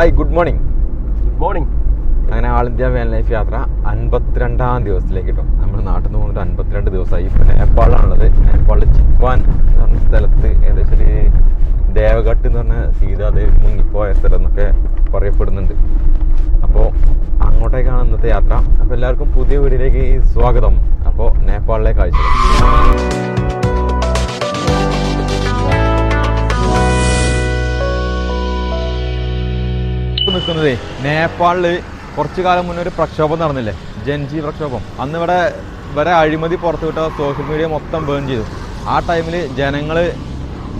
Hi good morning good morning അങ്ങനെ all India van life യാത്ര അൻപത്തിരണ്ടാം ദിവസത്തിലേക്ക് കിട്ടും നമ്മൾ നാട്ടിൽ നിന്ന് പോന്നിട്ട് അൻപത്തിരണ്ട് ദിവസമായി ഇപ്പോൾ നേപ്പാളിലാണുള്ളത്. നേപ്പാളിൽ ചിക്വാൻ എന്ന് പറഞ്ഞ സ്ഥലത്ത് ഏകദേശം ഒരു ദേവഘട്ട് എന്ന് പറഞ്ഞ സീതാദേവി മുങ്ങിപ്പോയ സ്ഥലം എന്നൊക്കെ പറയപ്പെടുന്നുണ്ട്. അപ്പോൾ അങ്ങോട്ടേക്കാണ് ഇന്നത്തെ യാത്ര. അപ്പോൾ എല്ലാവർക്കും പുതിയ വീടിലേക്ക് സ്വാഗതം. അപ്പോൾ നേപ്പാളിലെ കാഴ്ചകൾ. ഇപ്പൊ നേപ്പാളിൽ കുറച്ചു കാലം മുന്നേ ഒരു പ്രക്ഷോഭം നടന്നില്ലേ? ജൻജി പ്രക്ഷോഭം. അന്ന് ഇവിടെ ഇവരെ അഴിമതി പുറത്തുവിട്ട സോഷ്യൽ മീഡിയ മൊത്തം ബേൺ ചെയ്തു. ആ ടൈമിൽ ജനങ്ങൾ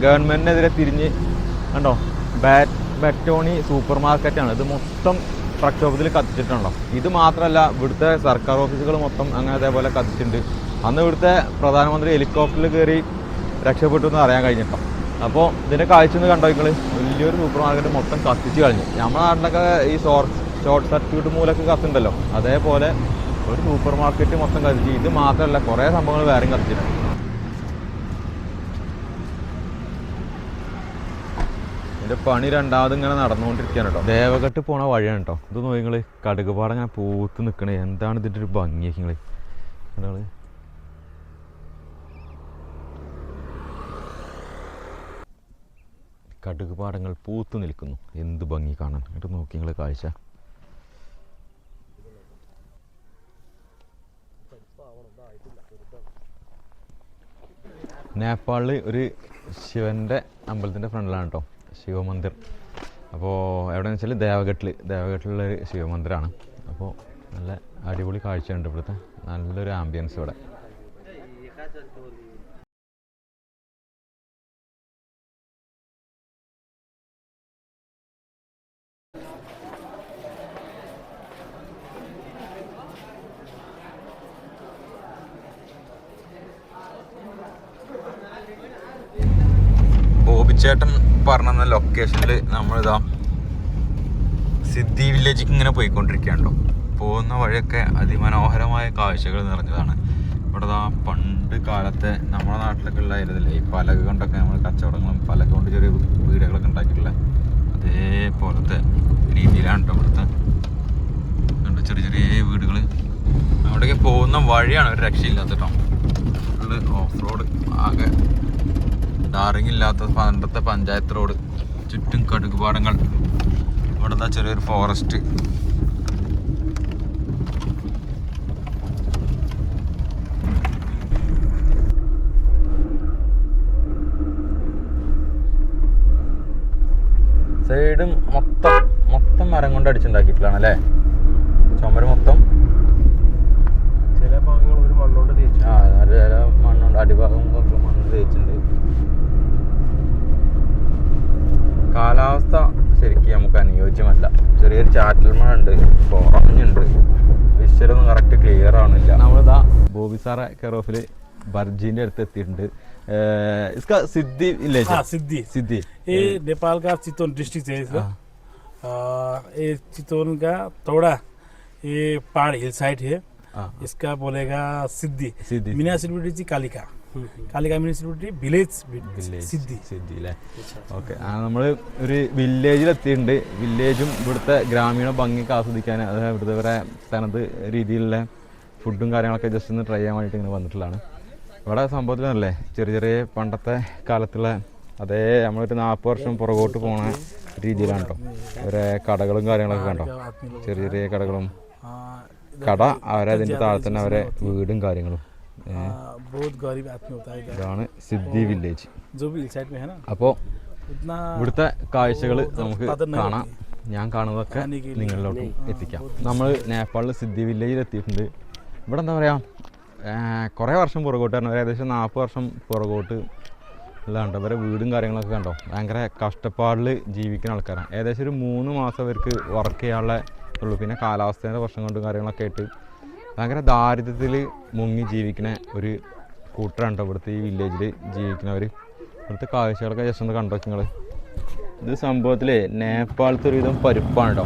ഗവൺമെന്റിനെതിരെ തിരിഞ്ഞ് കണ്ടോ? ബാറ്റ് ബെറ്റോണി സൂപ്പർ മാർക്കറ്റാണ് ഇത് മൊത്തം പ്രക്ഷോഭത്തിൽ കത്തിച്ചിട്ടുണ്ടോ? ഇത് മാത്രമല്ല ഇവിടുത്തെ സർക്കാർ ഓഫീസുകൾ മൊത്തം അങ്ങനെ അതേപോലെ കത്തിച്ചിട്ടുണ്ട്. അന്ന് ഇവിടുത്തെ പ്രധാനമന്ത്രി ഹെലികോപ്റ്ററിൽ കയറി രക്ഷപ്പെട്ടു എന്ന് അറിയാൻ കഴിഞ്ഞിട്ടോ? അപ്പോൾ ഇതിന്റെ കാഴ്ച ഒന്ന് കണ്ടോ നിങ്ങൾ വലിയൊരു സൂപ്പർ മാർക്കറ്റ് മൊത്തം കത്തിച്ച് കളഞ്ഞു. നമ്മുടെ നാട്ടിലൊക്കെ ഈ ഷോർട്ട് ഷോർട്ട് സർക്യൂട്ട് മൂലമൊക്കെ കത്തുണ്ടല്ലോ അതേപോലെ ഒരു സൂപ്പർ മാർക്കറ്റ് മൊത്തം കത്തിച്ച്. ഇത് മാത്രമല്ല കുറേ സംഭവങ്ങൾ വേറെയും കത്തിച്ചിട്ടുണ്ട്. പണി രണ്ടാമത് ഇങ്ങനെ നടന്നുകൊണ്ടിരിക്കുകയാണ് കേട്ടോ. ദേവഘട്ട് പോണ വഴിയാണ് കേട്ടോ. ഇത് നോക്കി നിങ്ങൾ കടുകുപാടം ഇങ്ങനെ പൂത്ത് നിൽക്കണേ എന്താണ് ഇതിന്റെ ഒരു ഭംഗിയൊക്കെ നിങ്ങൾ കടുക് പാടങ്ങൾ പൂത്തു നിൽക്കുന്നു. എന്ത് ഭംഗി കാണാൻ. എന്നിട്ട് നോക്കി നിങ്ങൾ കാഴ്ച. നേപ്പാളിൽ ഒരു ശിവന്റെ അമ്പലത്തിന്റെ ഫ്രണ്ടിലാണ് കേട്ടോ ശിവമന്ദിർ. അപ്പോൾ എവിടെയെന്ന് വെച്ചാൽ ദേവഘട്ടിൽ ദേവഘട്ടിലുള്ള ഒരു ശിവമന്ദിരമാണ് അപ്പോൾ നല്ല അടിപൊളി കാഴ്ചയുണ്ട് ഇവിടുത്തെ. നല്ലൊരു ആംബിയൻസ് ഇവിടെ. ലൊക്കേഷനിൽ നമ്മളിതാ സിദ്ധി വില്ലേജിക്ക് ഇങ്ങനെ പോയിക്കൊണ്ടിരിക്കുകയാണല്ലോ. പോകുന്ന വഴിയൊക്കെ അതിമനോഹരമായ കാഴ്ചകൾ നിറഞ്ഞതാണ്. ഇവിടെ ആ പണ്ട് കാലത്തെ നമ്മുടെ നാട്ടിലൊക്കെ ഉള്ളായിരുന്നില്ലേ ഈ പലക കൊണ്ടൊക്കെ നമ്മൾ കച്ചവടങ്ങളും പലക കൊണ്ട് ചെറിയ വീടുകളൊക്കെ ഉണ്ടാക്കിയിട്ടുള്ള അതേപോലത്തെ രീതിയിലാണ് കേട്ടോ ഇവിടുത്തെ ചെറിയ ചെറിയ വീടുകൾ അവിടേക്ക് പോകുന്ന വഴിയാണ് ഒരു രക്ഷയില്ലാത്ത കേട്ടോ ഫുള്ള് ഓഫ് റോഡ് ആകെ ടാറിങ് ഇല്ലാത്ത പണ്ടത്തെ പഞ്ചായത്ത് റോഡ്. ചുറ്റും കടുകുപാടങ്ങൾ. ഇവിടെ നിന്ന് ചെറിയൊരു ഫോറസ്റ്റ് സൈഡും മൊത്തം മൊത്തം മരം കൊണ്ട് അടിച്ചുണ്ടാക്കിയിട്ടുള്ളതാണ് അല്ലേ? ചുമര് മൊത്തം. ചില ഭാഗങ്ങൾ ഒരു മണ്ണുകൊണ്ട് തിരിച്ചു ആ ചില മണ്ണുണ്ട് അടിഭാഗം ഒക്കെ മണ്ണ് തേച്ചിട്ടുണ്ട് കാലാവസ്ഥ ശരിക്കും നമുക്ക് അനുയോജ്യമല്ല ചെറിയൊരു ചാറ്റൽ മഴ ഉണ്ട് കുറഞ്ഞുണ്ട് വിശ്വലൊന്നും കറക്റ്റ് ക്ലിയർ ആവുന്നില്ല നമ്മളിതാ ബോബി സാറെ കെയർ ഓഫിൽ ബർജീൻ്റെ അടുത്ത് എത്തിയിട്ടുണ്ട് ഏഹ് ഇസ്ക സിദ്ധി വില്ലേജ് हाँ सिद्धि സിദ്ധി ये नेपाल का चितवन डिस्ट्रिक्ट है इसका आ, ये चितवन का थोड़ा ये पहाड़ हिल साइड है हाँ। इसका बोलेगा सिद्धि सिद्धि। Municipality Kalika Kalika കാലികാമി university village സിദ്ധി സിദ്ധി അല്ലേ ഓക്കെ ആ നമ്മൾ ഒരു വില്ലേജിലെത്തിയിട്ടുണ്ട് വില്ലേജും ഇവിടുത്തെ ഗ്രാമീണ ഭംഗിയൊക്കെ ആസ്വദിക്കാൻ അതായത് ഇവിടുത്തെ വരെ തനത് രീതിയിലുള്ള ഫുഡും കാര്യങ്ങളൊക്കെ ജസ്റ്റ് ഒന്ന് ട്രൈ ചെയ്യാൻ വേണ്ടിയിട്ട് ഇങ്ങനെ വന്നിട്ടുള്ളതാണ്. ഇവിടെ സംഭവത്തിലല്ലേ ചെറിയ ചെറിയ പണ്ടത്തെ കാലത്തുള്ള അതേ നമ്മളൊരു നാൽപ്പത് വർഷം പുറകോട്ട് പോണ രീതിയിലാണ് കേട്ടോ ഒരേ കടകളും കാര്യങ്ങളൊക്കെ കണ്ടോ? ചെറിയ ചെറിയ കടകളും. കട അവരതിന്റെ താഴെ തന്നെ അവരെ വീടും കാര്യങ്ങളും. बहुत गरीब आदमी होता है इधर ഇതാണ് സിദ്ധി വില്ലേജ് जो भी हिल साइड में है ना അപ്പോൾ उतना ഇവിടുത്തെ കാഴ്ചകൾ നമുക്ക് ഉത്പാദനം കാണാം ഞാൻ കാണുന്നതൊക്കെ കാണിക്കില്ല. നിങ്ങളിലോട്ട് എത്തിക്കാം നമ്മൾ നേപ്പാളിൽ സിദ്ധി വില്ലേജിൽ എത്തിയിട്ടുണ്ട് ഇവിടെ എന്താ പറയുക കുറേ വർഷം പുറകോട്ട് പറഞ്ഞു ഏകദേശം നാൽപ്പത് വർഷം പുറകോട്ട് ഉള്ളതുണ്ട് അവരെ വീടും കാര്യങ്ങളൊക്കെ കണ്ടോ ഭയങ്കര കഷ്ടപ്പാടിൽ ജീവിക്കുന്ന ആൾക്കാരാണ് ഏകദേശം ഒരു മൂന്ന് മാസം അവർക്ക് വർക്ക് ചെയ്യാനുള്ള ഉള്ളൂ പിന്നെ കാലാവസ്ഥേൻ്റെ പ്രശ്നം കൊണ്ടും കാര്യങ്ങളൊക്കെ ആയിട്ട് ഭയങ്കര ദാരിദ്ര്യത്തിൽ മുങ്ങി ജീവിക്കുന്ന ഒരു കൂട്ടറാണ് കേട്ടോ ഇവിടുത്തെ ഈ വില്ലേജിൽ ജീവിക്കുന്നവർ ഇവിടുത്തെ കാഴ്ചകളൊക്കെ ജസ്റ്റ് ഒന്ന് കണ്ടോ നിങ്ങൾ ഇത് സംഭവത്തിൽ നേപ്പാളത്തെ ഒരുവിധം പരിപ്പാണ് കേട്ടോ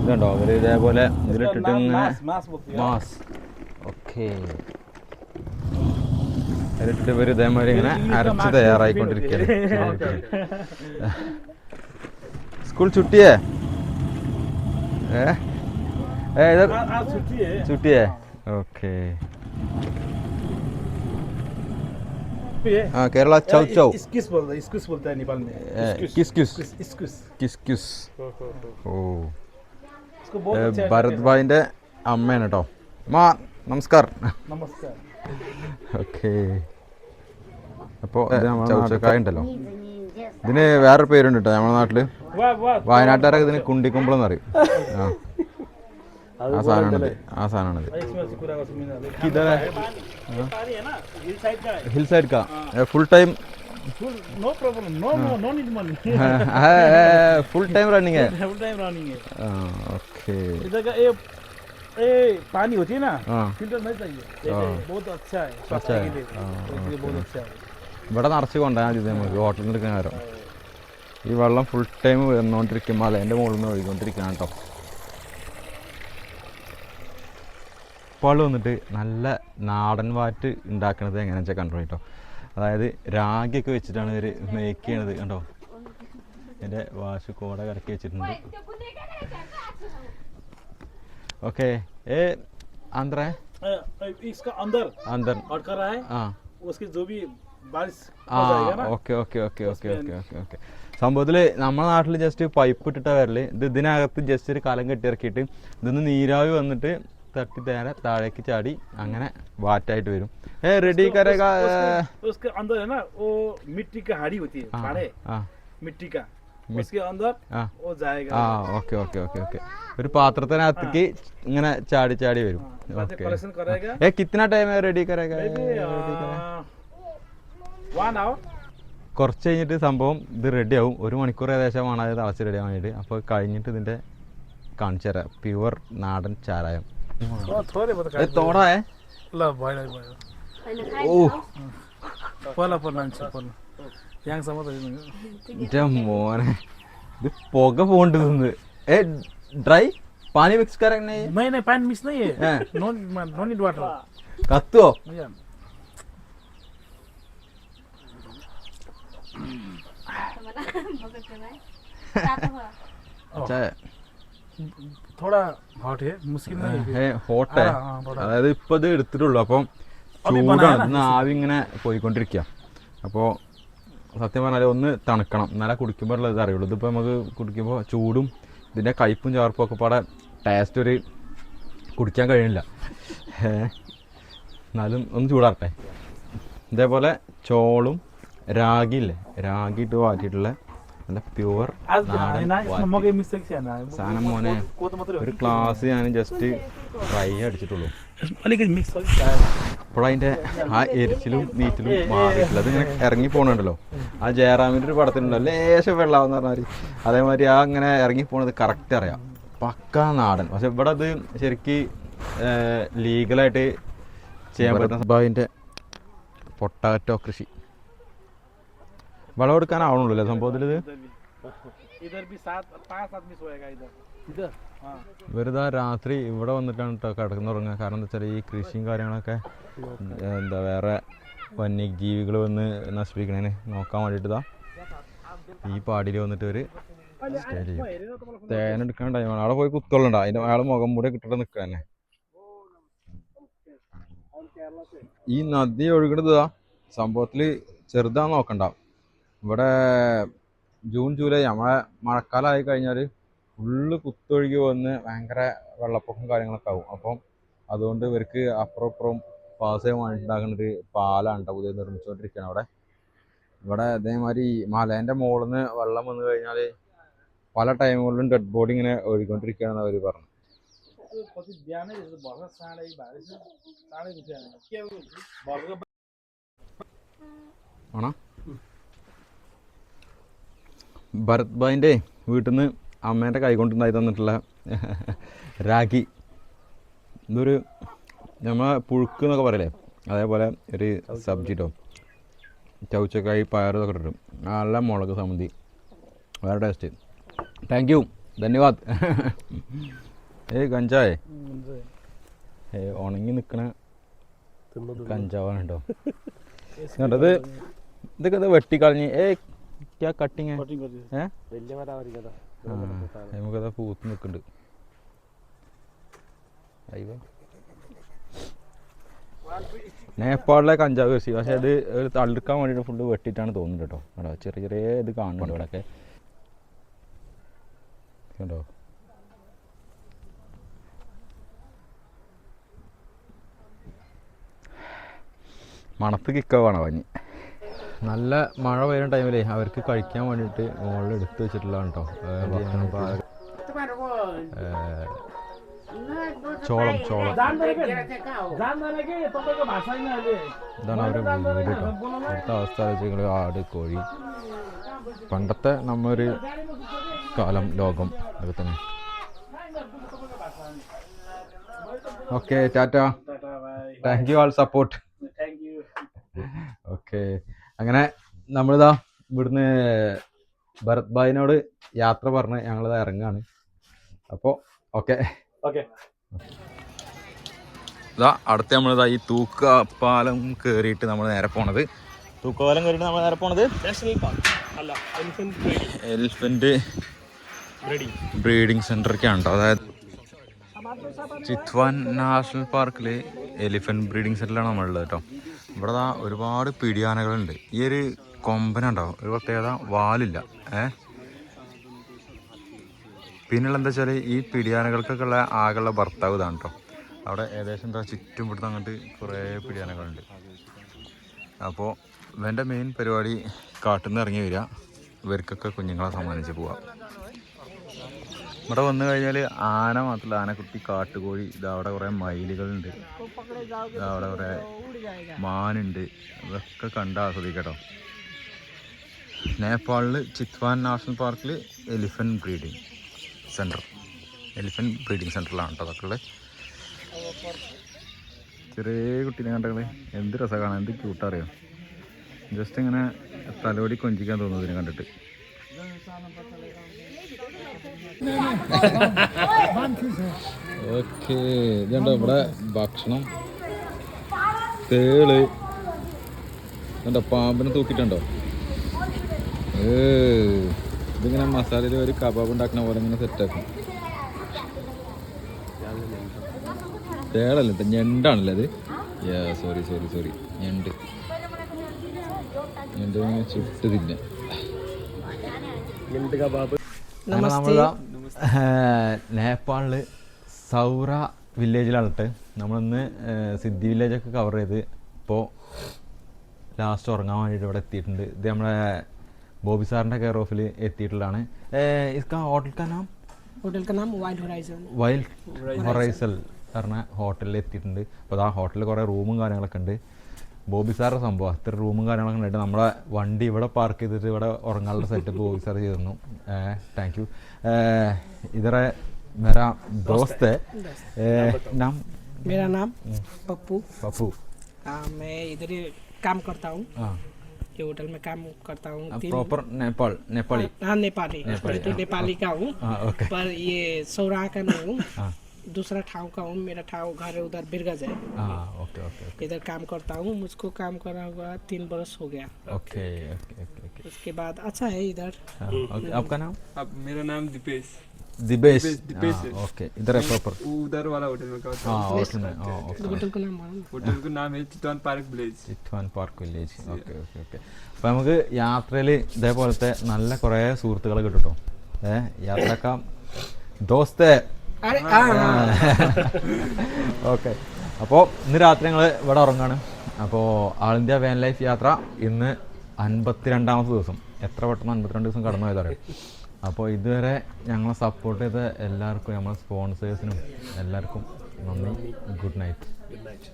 ഇതുണ്ടോ? അവർ ഇതേപോലെ ഇതിലിട്ടിട്ട് മാസ് ഓക്കെ അതിലിട്ടിട്ട് ഇവർ ഇതേമാതിരി ഇങ്ങനെ അരച്ച് തയ്യാറായിക്കൊണ്ടിരിക്കുകയാണ് സ്കൂൾ ചുട്ടിയേ? ഏഹ് ഏ ഇത് आज छुट्टी है छुट्टी है ओके ये हाँ केरला चौ चौ स्किस बोलता है स्किस बोलता है नेपाल में ए, किस किस स्किस കിസ് കിസ് ഓ इसको बहुत ഏ, अच्छा है ഭരത് ഭായിൻ്റെ അമ്മയാണ് കേട്ടോ മാ നമസ്കാരം नमस्कार ഓക്കെ അപ്പോൾ ചൗച്ചക്കായ ഉണ്ടല്ലോ ഇതിന് വേറൊരു പേരുണ്ട് കേട്ടോ നമ്മുടെ നാട്ടിൽ वाह वाह വയനാട്ടുകാരൊക്കെ ഇതിന് കുണ്ടിക്കുമ്പളം എന്ന് പറയും ആ ആ സാധനമാണിത് ആ സാധനമാണിത് इसमें से पूरा उसमें ना किधर है ये पानी है ना हिल साइड का है हिल साइड का full time no problem no no no need money full time running है फुल टाइम रनिंग है ओके इधर का ये ये पानी होती है ना हाँ फिल्टर नहीं चाहिए जैसे हाँ। बहुत अच्छा है अच्छा स्वास्थ्य है के लिए हाँ, इसलिए बहुत अच्छा है ഇവിടെ നിറച്ച് കൊണ്ടുപോയാൽ മതി നമുക്ക് ഹോട്ടലിൽ നിന്ന് എടുക്കാൻ നേരം ഈ വെള്ളം ഫുൾ ടൈം വന്നുകൊണ്ടിരിക്കും മലേൻ്റെ മുകളിൽ നിന്ന് ഒഴുകിക്കൊണ്ടിരിക്കണം കേട്ടോ ഇപ്പോൾ വന്നിട്ട് നല്ല നാടൻ വാറ്റ് ഉണ്ടാക്കണത് എങ്ങനെയാണെന്ന് വെച്ചാൽ കണ്ടോ കേട്ടോ അതായത് രാഗിയൊക്കെ വെച്ചിട്ടാണ് ഇവർ മേക്ക് ചെയ്യണത് കണ്ടോ എൻ്റെ വാശ് കോട കറക്കി വെച്ചിട്ടുണ്ട് ഓക്കെ ഏ ആന്ധ്ര अ, अ, इसका अंदर ആന്ധ്ര अटका रहा है ആ उसके जो भी बारिश ആ हो जाएगा ना okay okay okay okay okay okay okay സംഭവത്തിൽ നമ്മുടെ നാട്ടിൽ ജസ്റ്റ് പൈപ്പ് ഇട്ടിട്ടാ വരല് ഇത് ഇതിനകത്ത് ജസ്റ്റ് ഒരു കലം കെട്ടി ഇറക്കിയിട്ട് ഇതിന്ന് നീരാവി വന്നിട്ട് തട്ടി നേരെ താഴേക്ക് ചാടി അങ്ങനെ വാറ്റായിട്ട് വരും. ഏ റെഡി उसके अंदर है ना वो मिट्टी का हाड़ी होती है मिट्टी का उसके अंदर वो ഓക്കെ ഓക്കെ ഓക്കെ ഓക്കെ. ഒരു പാത്രത്തിനകത്തേക്ക് ഇങ്ങനെ ചാടി ചാടി വരും. ഓക്കെ. ഏ കിത്തന ടൈം റെഡി കുറച്ച് കഴിഞ്ഞിട്ട് സംഭവം ഇത് റെഡി ആവും. ഒരു മണിക്കൂർ ഏകദേശം ആണ് അത് തളച്ച് റെഡി അപ്പോൾ കഴിഞ്ഞിട്ട് ഇതിന്റെ കാണിച്ചു തരാം പ്യുവർ നാടൻ ചാരായം. थोड़े बहुत ए तोड़ा है। ल भयो भयो ओह। पला पला ಅಂಚೆ ಪಲ್ಲ ಯಾಂಗ್ ಸಮತ ಜಮ್ಮೋನೆ ದಿ ಪೋಗ ಪೋಂಟುಂದು ए ड्राई? पानी मिक्स करेंगे नहीं? नहीं नहीं पानी मिक्स नहीं है। नो नो नीड वाटर कत्तो। अच्छा। थोड़ा हट है मुश्किल नहीं है ഏ ഹോട്ടേ ആ, ആ, ഹോട്ടാ. അതായത് ഇപ്പൊ ഇത് എടുത്തിട്ടുള്ളൂ അപ്പം അപ്പൊ ഈ ചൂടാണ് banana ഇന്ന് ആവി ഇങ്ങനെ പോയിക്കൊണ്ടിരിക്കുക അപ്പോൾ സത്യം പറഞ്ഞാൽ ഒന്ന് തണുക്കണം എന്നാലേ കുടിക്കുമ്പോഴുള്ള ഇത് അറിയുള്ളൂ ഇതിപ്പോൾ നമുക്ക് കുടിക്കുമ്പോൾ ചൂടും ഇതിൻ്റെ കയ്പും ചാർപ്പും ഒക്കെ പാടെ ടേസ്റ്റ് ഒരു കുടിക്കാൻ കഴിയില്ല ഏ, എന്നാലും ഒന്ന് ചൂടാറട്ടെ ഇതേപോലെ ചോളും രാഗി ഇല്ലേ രാഗി ഇട്ട് വാറ്റിയിട്ടുള്ള നല്ല പ്യുവർ സാധനം മോനെ ഒരു ക്ലാസ് ഞാൻ ജസ്റ്റ് ഫ്രൈ അടിച്ചിട്ടുള്ളൂ. അപ്പോൾ ആ എരിച്ചിലും നീറ്റിലും മാറിയിട്ടുള്ളത്. ഇങ്ങനെ ഇറങ്ങി പോകണുണ്ടല്ലോ ആ ജയറാമിന്റെ ഒരു പടത്തിലുണ്ടല്ലോ. ലേശം വെള്ളമാവെന്ന് പറഞ്ഞാൽ അതേമാതിരി ആ ഇങ്ങനെ ഇറങ്ങി പോണത് കറക്റ്റ് അറിയാം. പക്ക നാടൻ. പക്ഷെ ഇവിടെ അത് ശരിക്ക് ലീഗലായിട്ട് ചെയ്യാൻ പറ്റുന്ന അതിന്റെ പൊട്ടാറ്റോ കൃഷി. വിളവെടുക്കാനാവണുള്ളൂ അല്ലേ സംഭവത്തിൽ ഇത് इधर भी सात पाँच आदमी सोएगा इधर इधर हाँ വെറുതെ രാത്രി ഇവിടെ വന്നിട്ടാണ് കേട്ടോ കിടന്നുറങ്ങുക കാരണം എന്താ വെച്ചാൽ ഈ കൃഷിയും കാര്യങ്ങളൊക്കെ എന്താ വേറെ വന്യജീവികൾ വന്ന് നശിപ്പിക്കണേന് നോക്കാൻ വേണ്ടിയിട്ടാ ഈ പാടിയിൽ വന്നിട്ട് ഒരു സ്റ്റേ ചെയ്യും തേൻ എടുക്കാൻ ടൈമാണ് അവിടെ പോയി കുത്തോളണ്ട അതിൻ്റെ അയാൾ മുഖം മൂടെ കിട്ടിട്ട് നിൽക്കുക തന്നെ ഈ നദി ഒഴുകണത് സംഭവത്തിൽ ചെറുതാന്ന് നോക്കണ്ട ഇവിടെ ജൂൺ ജൂലൈ നമ്മളെ മഴക്കാലമായി കഴിഞ്ഞാൽ ഫുള്ള് കുത്തൊഴുകി വന്ന് ഭയങ്കര വെള്ളപ്പൊക്കം കാര്യങ്ങളൊക്കെ ആവും. അപ്പം അതുകൊണ്ട് ഇവർക്ക് അപ്പുറം ഇപ്പുറം പാസ് ചെയ്യാൻ ഒരു പാലാണ് പുതിയ നിർമ്മിച്ചുകൊണ്ടിരിക്കുകയാണ് അവിടെ. ഇവിടെ അതേമാതിരി മലേന്റെ മുകളിൽ നിന്ന് വെള്ളം വന്നു കഴിഞ്ഞാൽ പല ടൈമുകളിലും ഡെഡ് ബോഡി ഇങ്ങനെ ഒഴുകിക്കൊണ്ടിരിക്കുകയാണെന്ന് അവർ പറഞ്ഞു. पछि ഭരത് ഭായിന്റെ വീട്ടിൽ നിന്ന് അമ്മേന്റെ കൈകൊണ്ടുണ്ടായി തന്നിട്ടുള്ള രാഖി. ഇതൊരു നമ്മൾ പുഴുക്ക് എന്നൊക്കെ പറയില്ലേ? അതേപോലെ ഒരു സബ്ജിറ്റോ ചവച്ചക്കായി പയറൊക്കെ പയർ ഇതൊക്കെ ഇട്ടിട്ടും. നല്ല മുളക് സമ്മതി വേറെ ടേസ്റ്റ് താങ്ക് യു ധന്യവാദ്. ഏയ് കഞ്ചായേ ഏ ഉണങ്ങി നിൽക്കണ കഞ്ചാവാണ് കേട്ടോ. ഇതൊക്കെ ഇത് വെട്ടിക്കളഞ്ഞ്? ഏ ക്യാ കട്ടിങ് നമുക്കതാ പൂത്ത് നിൽക്കുന്നുണ്ട് നേപ്പാളിലെ കഞ്ചാവ് കൃഷി. പക്ഷെ അത് തള്ളിക്കാൻ തളിർക്കാൻ വേണ്ടിയിട്ട് ഫുള്ള് വെട്ടിയിട്ടാണ് തോന്നുന്നത് കേട്ടോ. ചെറിയ ചെറിയ ഇത് കാണുന്നുണ്ട് ഇവിടെ കേട്ടോ മണത്ത് കിക്കാവാണ് പഞ്ഞി നല്ല മഴ പെയ്യുന്ന ടൈമിലേ അവർക്ക് കഴിക്കാൻ വേണ്ടിട്ട് മുകളിൽ എടുത്തു വെച്ചിട്ടുള്ളതാണ് കേട്ടോ ഭക്ഷണം ചോളം ചോളം. ഇതാണ് അവരുടെ വീട് കേട്ടോ ഇവിടുത്തെ അവസ്ഥ വെച്ചാൽ ആട് കോഴി. പണ്ടത്തെ നമ്മൊരു കാലം ലോകം അതൊക്കെ തന്നെ. Okay tata. Thank you all support okay. അങ്ങനെ നമ്മളിതാ ഇവിടുന്ന് ഭരത് ഭായിനോട് യാത്ര പറഞ്ഞ് ഞങ്ങളിതാ ഇറങ്ങാണ്. അപ്പോൾ ഓക്കെ. Okay. ഇതാ അടുത്ത നമ്മളിതാ ഈ തൂക്കപ്പാലം കയറിയിട്ട് നമ്മൾ നേരെ പോണത്. തൂക്കപാലം കയറിയിട്ട് നമ്മൾ നേരെ പോണത് Breeding. ബ്രീഡിംഗ് സെന്ററിലേക്കാണ് കേട്ടോ അതായത് ചിത്വാൻ നാഷണൽ പാർക്കിൽ എലിഫന്റ് ബ്രീഡിംഗ് സെന്ററിലാണ് നമ്മളുള്ളത് കേട്ടോ ഇവിടെ ഒരുപാട് പിടിയാനകളുണ്ട്. ഈ ഒരു കൊമ്പനുണ്ടാവും. ഒരു പ്രത്യേകത വാലില്ല. ഏ? പിന്നെയുള്ള എന്താ വെച്ചാൽ ഈ പിടിയാനകൾക്കൊക്കെ ഉള്ള ആകെയുള്ള ഭർത്താവ് ഇതാണ് കേട്ടോ അവിടെ ഏകദേശം എന്താ ചുറ്റും ഇവിടുന്ന് അങ്ങോട്ട് കുറേ പിടിയാനകളുണ്ട്. അപ്പോൾ ഇവന്റെ മെയിൻ പരിപാടി കാട്ടിൽ നിന്ന് ഇറങ്ങി വരിക. ഇവർക്കൊക്കെ കുഞ്ഞുങ്ങളെ സമ്മാനിച്ച് പോവാം. ഇവിടെ വന്നു കഴിഞ്ഞാൽ ആന മാത്രമല്ല ആനക്കുട്ടി കാട്ടുകോഴി ഇതവിടെ കുറേ മയിലുകളുണ്ട്. ഇതവിടെ കുറേ മാനുണ്ട്. ഇതൊക്കെ കണ്ട് ആസ്വദിക്കട്ടോ. നേപ്പാളിൽ ചിത്വാൻ നാഷണൽ പാർക്കിൽ elephant breeding centre. Elephant breeding സെന്ററിലാണ് കേട്ടോ അതൊക്കെ ഉള്ളത് ചെറിയ കുട്ടീനെ കണ്ടത് എന്ത് രസമാണ് കാണാൻ എന്ത് ക്യൂട്ടറിയോ ജസ്റ്റ് ഇങ്ങനെ തലോടി കൊഞ്ചിക്കാൻ തോന്നുന്നു ഇതിനെ കണ്ടിട്ട്. ഓക്കെ ഇതുണ്ടോ ഇവിടെ ഭക്ഷണം? തേൾ. ഇതുണ്ടോ പാമ്പിനെ തൂക്കിയിട്ടുണ്ടോ? ഏ ഇതിങ്ങനെ മസാലയിൽ ഒരു കബാബ് ഉണ്ടാക്കുന്ന പോലെ ഇങ്ങനെ സെറ്റാക്കും തേളല്ല ഞണ്ടാണല്ലേ അത് സോറി സോറി സോറി ഞണ്ട്. ഞണ്ട് ചുട്ട് തിന്നെ. ഞണ്ട് കബാബ്. നേപ്പാളിൽ സൗറ വില്ലേജിലാണിട്ട്. നമ്മളിന്ന് സിദ്ധി വില്ലേജ് ഒക്കെ കവർ ചെയ്ത് ഇപ്പോൾ ലാസ്റ്റ് ഉറങ്ങാൻ വേണ്ടിയിട്ട് ഇവിടെ എത്തിയിട്ടുണ്ട്. ഇത് നമ്മളെ ബോബി സാറിന്റെ കെയർ ഓഫിൽ എത്തിയിട്ടുള്ളതാണ്. ഇസ്ക ഹോട്ടൽക്കാ വൈൽഡ് വൈൽഡ് ഹൊറൈസൽ പറഞ്ഞ ഹോട്ടലിൽ എത്തിയിട്ടുണ്ട്. അപ്പോൾ ആ ഹോട്ടലിൽ കുറേ റൂമും കാര്യങ്ങളൊക്കെ ഉണ്ട്. ബോബി സാറിൻ്റെ സംഭവം അത്ര റൂമും കാര്യങ്ങളൊക്കെ ഉണ്ടായിട്ട് നമ്മളെ വണ്ടി ഇവിടെ പാർക്ക് ചെയ്തിട്ട് ഇവിടെ ഉറങ്ങാനുള്ള സെറ്റപ്പ് ബോബി സാർ ചെയ്തു തന്നു താങ്ക് യു ഇതറെ मेरा दोस्त है ए, नाम मेरा नाम पप्पू पप्पू आ, मैं इधर ही काम करता हूँ हाँ ये होटल में काम करता हूँ तीन प्रॉपर नेपाल नेपाली हाँ नेपाली नेपाली, मैं तो हाँ, नेपाली का हूँ हाँ ओके पर ये सौरा का नहीं हूँ हाँ दूसरा ठाव का हूँ मेरा ठाव घर है उधर बिरगज है हाँ ओके ओके ओके इधर काम करता हूँ मुझको काम करा हुआ तीन बरस हो गया ओके ओके ओके ओके उसके बाद अच्छा है इधर हाँ, ओके आपका नाम अब मेरा नाम दीपेश दिबेश दिपेश हाँ, है। ओके इधर है प्रॉपर वो उधर वाला होटल में का हाँ होटल में हाँ ओके होटल का नाम मालूम होटल का नाम है Chitwan park village Chitwan park village okay okay okay അപ്പം നമുക്ക് യാത്രയിൽ ഇതേപോലത്തെ നല്ല കുറേ സുഹൃത്തുക്കൾ കിട്ടും കേട്ടോ ഏ യാത്രക്കാം ദോസ്തേ अरे हाँ ഓക്കെ. അപ്പോൾ ഇന്ന് രാത്രി ഞങ്ങൾ ഇവിടെ ഉറങ്ങാണ്. അപ്പോൾ ആൾ ഇന്ത്യ വാൻ ലൈഫ് യാത്ര ഇന്ന് അൻപത്തിരണ്ടാമത്തെ ദിവസം. എത്ര വട്ടം അൻപത്തിരണ്ട് ദിവസം കടന്നു പോയതറിയാം അപ്പോൾ ഇതുവരെ ഞങ്ങളെ സപ്പോർട്ട് ചെയ്ത എല്ലാവർക്കും നമ്മളെ സ്പോൺസേഴ്സിനും എല്ലാവർക്കും നന്ദി. Good night good night